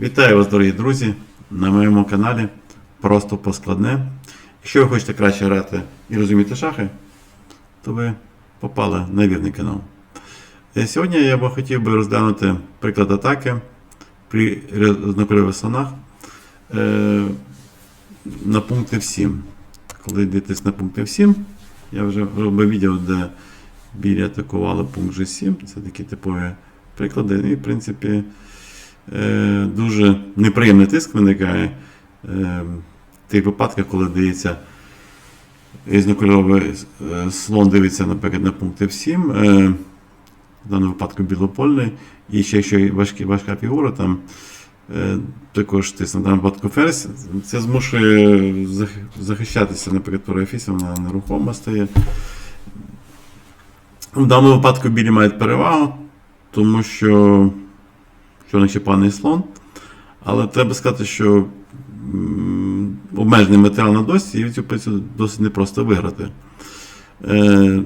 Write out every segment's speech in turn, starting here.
Вітаю вас, дорогі друзі, на моєму каналі Просто поскладне. Якщо ви хочете краще грати і розуміти шахи, то ви попали на вірний канал. Е, Сьогодні я би хотів би розглянути приклад атаки при різнокольорових слонах е, на пункти 7. Коли дивитесь на пункти 7, я вже робив відео, де білі атакували пункт G7. Це такі типові приклади. І, в принципі, дуже неприємний тиск виникає е, в тих випадках, коли дається різнокольоровий е, слон дивиться, наприклад, на пункт F7, е, в даному випадку білопольний, і ще якщо важкі, важка фігура, там е, також тиск на випадку ферзь, це змушує захищатися, наприклад, тура F8, вона нерухома стає. В даному випадку білі мають перевагу, тому що ще поганий слон. Але треба сказати, що обмежений матеріал на досі, і цю позицію досить непросто виграти. Е,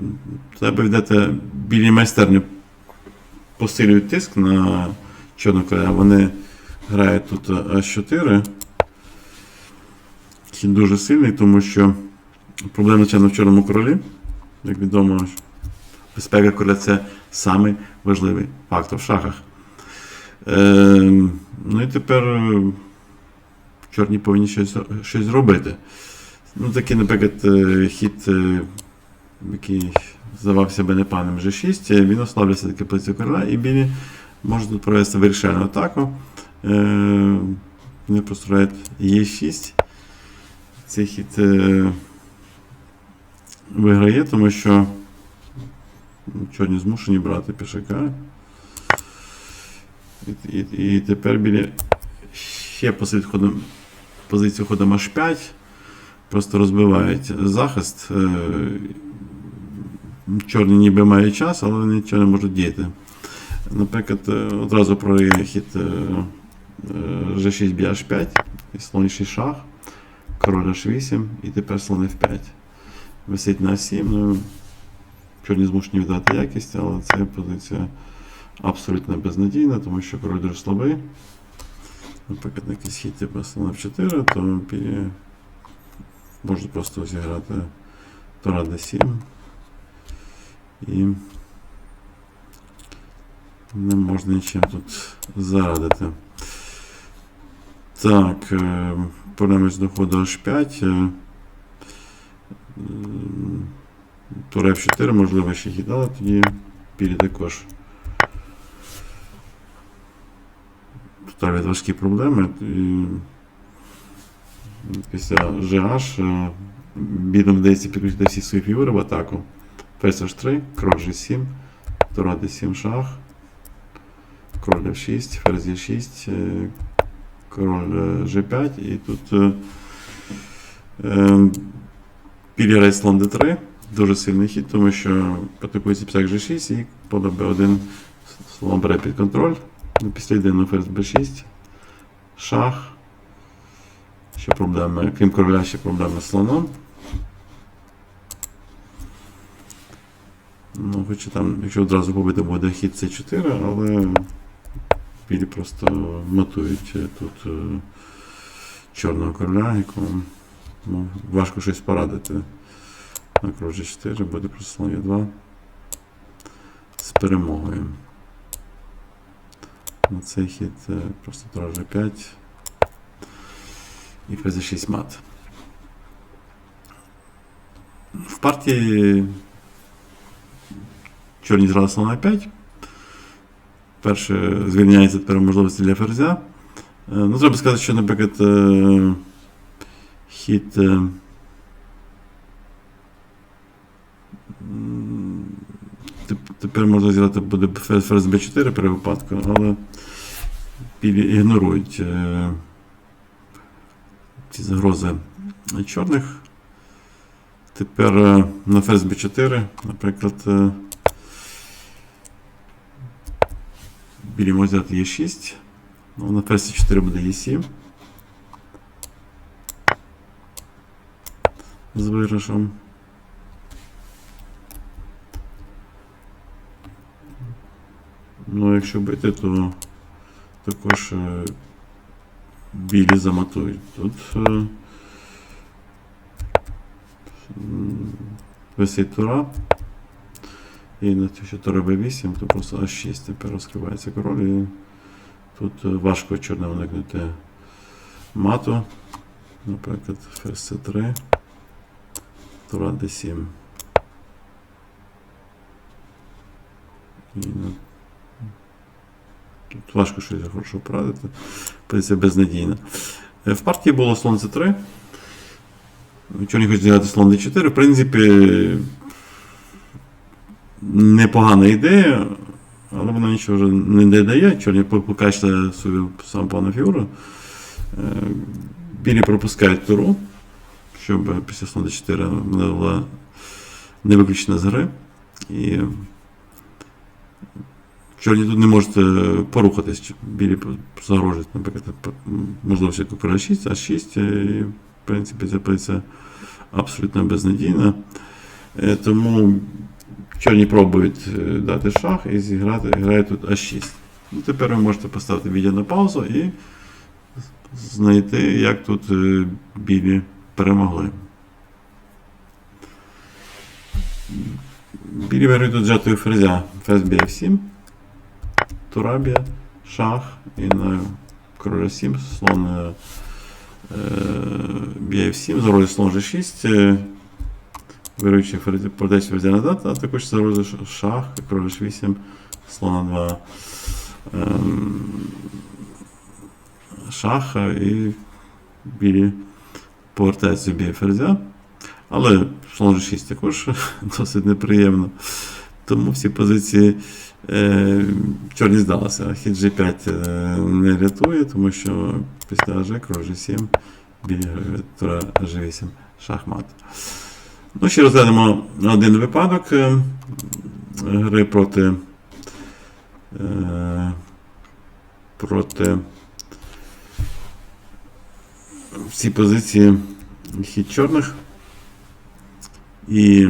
треба віддати білі майстерні посилюють тиск на чорну короля. Вони грають тут А4. Хід дуже сильний, тому що проблема звичайно, в чорному королі. Як відомо, безпека короля це самий важливий фактор в шахах. Е, ну і тепер е, чорні повинні щось, щось зробити. Ну, такий, наприклад, е, хід, е, який здавав себе непаним G6, е, він ослаблюється таки позицію короля, і білі можуть тут провести вирішальну атаку. Вони построять Е6. Цей хід виграє, тому що чорні змушені брати пішака. І, і, і тепер біля ще посилить ходом, позицію ходом H5. Просто розбивають захист. Е, Чорні ніби мають час, але вони нічого не можуть діяти. Наприклад, е, одразу програє хід е, е, G6 б'є H5, і слон ще шах, король H8, і тепер слон F5. Висить на 7. Ну, чорні змушені віддати якість, але це позиція абсолютно безнадійна, тому що король дуже слабий. Наприклад, на якийсь хід типу слон F4, то білі можуть просто зіграти Тора D7 і не можна нічим тут зарадити. Так, е, повернемось до ходу H5. е, Тур F4, можливо, ще хідали тоді. Білі також ставлять важкі проблеми. І після GH е, білим вдається підключити всі свої фігури в атаку. Ферзь H3, кроль G7, Тура D7 шах, король F6, ферзь E6, е, король е, G5 і тут білі слон D3, дуже сильний хід, тому що атакується пісак G6 і поле B1 слон бере під контроль. Після єдиного ферзь B6, шах. Ще проблеми, крім короля, ще проблеми з слоном. Ну, хоча там, якщо одразу побити буде хід С4, але білі просто матують е, тут е, чорного короля, якому ну, важко щось порадити. На король G4 буде просто слон Е2 з перемогою. На цей хід е, просто тура G5 і ферзь 6 мат. В партії чорні зграли слона 5. Перше звільняється тепер можливості для ферзя. Е, Ну, треба сказати, що, наприклад, е, хід. Тепер можна зіграти буде ферзь b4 при випадку, але ігнорують е, ці загрози чорних. Тепер е, на ферзь b4, наприклад, е, білі можуть взяти Е6. Ну, на ферзь 4 буде Е7. З виграшем. Ну, якщо бити, то також е, білі заматують. Тут е, висить тура. І на те, що тура b8, то просто H6 тепер розкривається король. І тут е, важко чорним уникнути мату. Наприклад, ферзь c3, тура d7. І на Тут важко щось хорошо порадити. Позиція безнадійна. Е, В партії було слон c3. Чорні хочуть зіграти слон d4. В принципі, непогана ідея, але вона нічого вже не дає. Чорні покачали свою сам пана фігуру. Е, Білі пропускають туру, щоб після слон d4 вона була не виключена з гри. І Чорні тут не можуть е, порухатись. чи Білі загрожують, наприклад, можливо, купера 6, а 6, і, в принципі, ця позиція абсолютно безнадійна. Е, Тому чорні пробують е, дати шах і зіграти, грають тут А6. Ну, тепер ви можете поставити відео на паузу і знайти, як тут е, білі перемогли. Білі виграють тут жатою ферзя. Ферзь BF7. Турабія, шах і на короля 7, слон е, е, б'є 7, загрозі слон G6, е, вируючи передачу ферзя назад, а також загрозі ш- шах, король H8, слон 2 ем, шаха і білі повертаються б'є ферзя. Але слон G6 також досить неприємно. Тому всі позиції Е, Чорні здалося. Хід G5 е, не рятує, тому що після G кров G7 біля тура G8 шахмат. Ну, ще розглянемо один випадок е, гри проти. е, Проти всі позиції хід чорних. І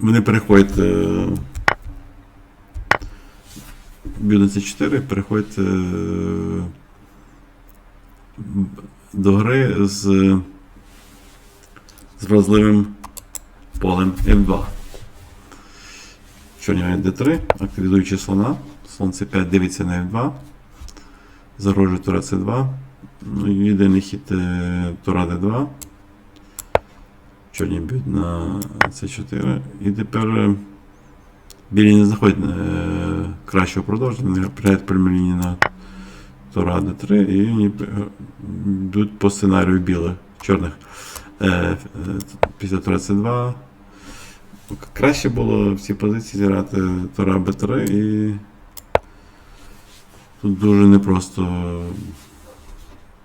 вони переходять е, б'ють на C4, переходять е, до гри з, з вразливим полем F2. Чорні грають D3, активізуючи слона. Слон C5 дивиться на F2. Загрожує тура C2. Ну, єдиний хід е, тура D2. Чорні б'ють на С4. І тепер білі не знаходять е, кращого продовження, вони грають лінії на Тора Д3 і вони йдуть по сценарію білих, чорних. Е, після Тора С2. Краще було в цій позиції зіграти Тора Б3 і тут дуже непросто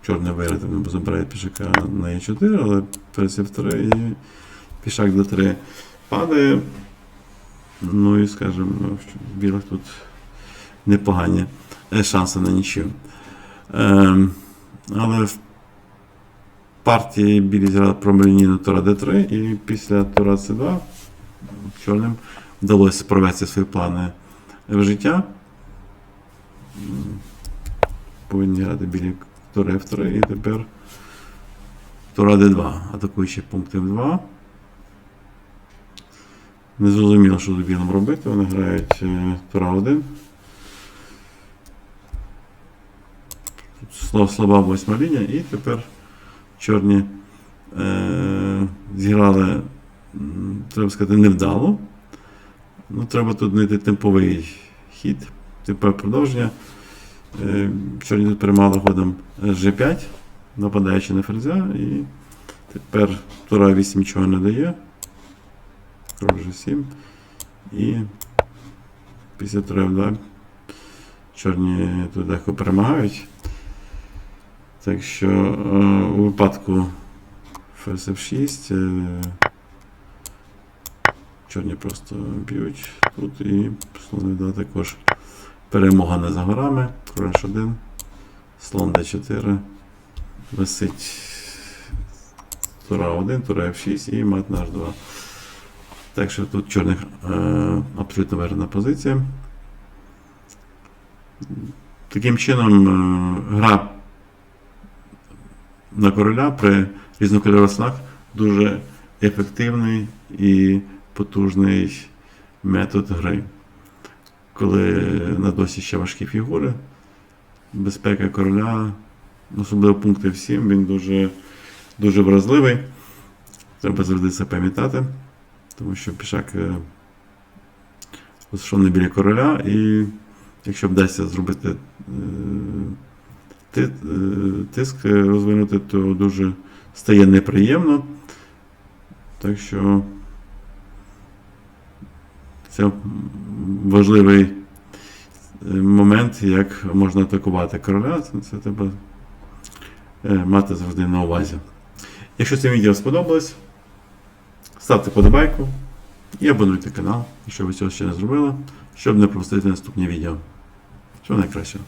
чорне виграти, забирає пішака на Е4, але ферзь F3 і пішак D3 падає. Ну і скажімо, що білих тут непогані е, шанси на нічию. Ем, але в партії білі зіграли промелінійну Тура D3 і після Тура C2 чорним вдалося провести свої плани в життя. Повинні грати білі Тура F3 і тепер Тура D2, атакуючи пункт F2. Не зрозуміло, що тут білим робити. Вони грають е, Тура 1. Тут слаб, слаба восьма лінія, і тепер чорні е, зіграли, треба сказати, невдало. Ну, треба тут знайти темповий хід, типове продовження. Е, Чорні тут перемагали ходом G5, нападаючи на ферзя, і тепер Тура 8 нічого не дає. Король G7. І після Тура 2 чорні тут легко перемагають. Так що е, у випадку ферзь F6 е, чорні просто б'ють тут і слон 2 також перемога не за горами. Король H1, слон D4, висить тура 1, тура F6 і мат на H2. Так що тут чорних е, абсолютно виграна позиція. Таким чином, е, гра на короля при різнокольорових слах дуже ефективний і потужний метод гри. Коли на досі ще важкі фігури, безпека короля, особливо пункти 7, він дуже, дуже вразливий. Треба завжди це пам'ятати, тому що пішак е, розташований біля короля, і якщо вдасться зробити е, е, тиск розвинути, то дуже стає неприємно. Так що це важливий е, момент, як можна атакувати короля. Це, треба е, мати завжди на увазі. Якщо це відео сподобалось, ставте подобайку і абонуйте канал, якщо ви цього ще не зробили, щоб не пропустити наступні відео. Всього найкращого.